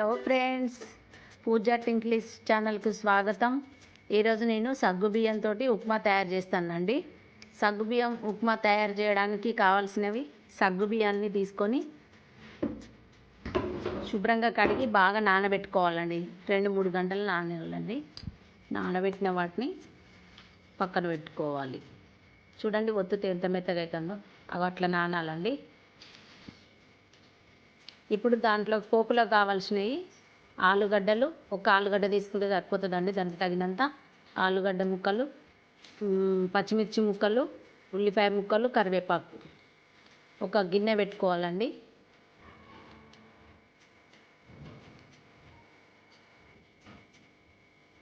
Hello friends పూజా టింక్లీస్ ఛానల్కు స్వాగతం. ఈరోజు నేను సగ్గు బియ్యంతో ఉప్మా తయారు చేస్తానండి. సగ్గు బియ్యం ఉప్మా తయారు చేయడానికి కావాల్సినవి సగ్గు బియ్యాన్ని తీసుకొని శుభ్రంగా కడిగి బాగా నానబెట్టుకోవాలండి. రెండు మూడు గంటలు నానవాలండి నానబెట్టిన వాటిని పక్కన పెట్టుకోవాలి. చూడండి ఒత్తు ఎంత మెత్తగా అవుతుందో. అవి అట్లా నానాలండి. ఇప్పుడు దాంట్లో పోపులో కావాల్సినవి ఆలుగడ్డలు ఒక ఆలుగడ్డ తీసుకుంటే సరిపోతుందండి. దానికి తగినంత ఆలుగడ్డ ముక్కలు పచ్చిమిర్చి ముక్కలు ఉల్లిపాయ ముక్కలు కరివేపాకు. ఒక గిన్నె పెట్టుకోవాలండి.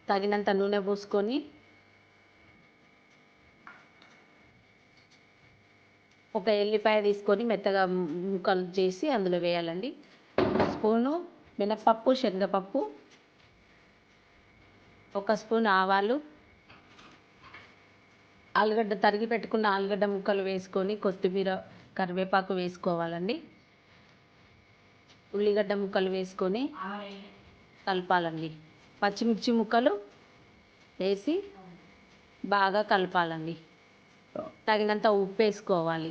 తగినంత నూనె పోసుకొని ఒక ఎల్లిపాయ తీసుకొని మెత్తగా ముక్కలు చేసి అందులో వేయాలండి. స్పూను మినప్పప్పు శనగపప్పు ఒక స్పూన్ ఆవాలు ఆలుగడ్డ తరిగి పెట్టుకున్న ఆలుగడ్డ ముక్కలు వేసుకొని కొత్తిమీర కరివేపాకు వేసుకోవాలండి. ఉల్లిగడ్డ ముక్కలు వేసుకొని కలపాలండి. పచ్చిమిర్చి ముక్కలు వేసి బాగా కలపాలండి. తగినంత ఉప్పు వేసుకోవాలి.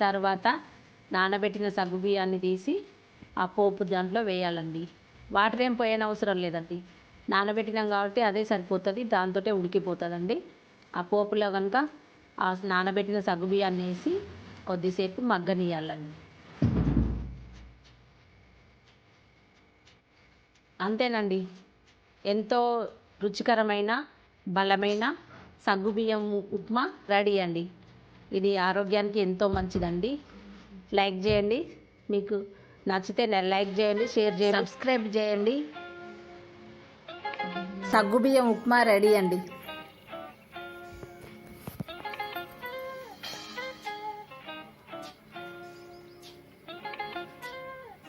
తర్వాత నానబెట్టిన సగ్గు బియ్యాన్ని తీసి ఆ పోపు దాంట్లో వేయాలండి. వాటర్ ఏం పోయనవసరం లేదండి. నానబెట్టినాం కాబట్టి అదే సరిపోతుంది దాంతో ఉడికిపోతుందండి. ఆ పోపులో కనుక ఆ నానబెట్టిన సగ్గు బియ్యాన్ని వేసి కొద్దిసేపు మగ్గనియాలండి అంతేనండి. ఎంతో రుచికరమైన బలమైన సగ్గుబియ్యం ఉప్మా రెడీ అండి. ఇది ఆరోగ్యానికి ఎంతో మంచిదండి. లైక్ చేయండి. మీకు నచ్చితే లైక్ చేయండి షేర్ చేయండి. సబ్స్క్రైబ్ చేయండి. సగ్గుబియ్యం ఉప్మా రెడీ అండి.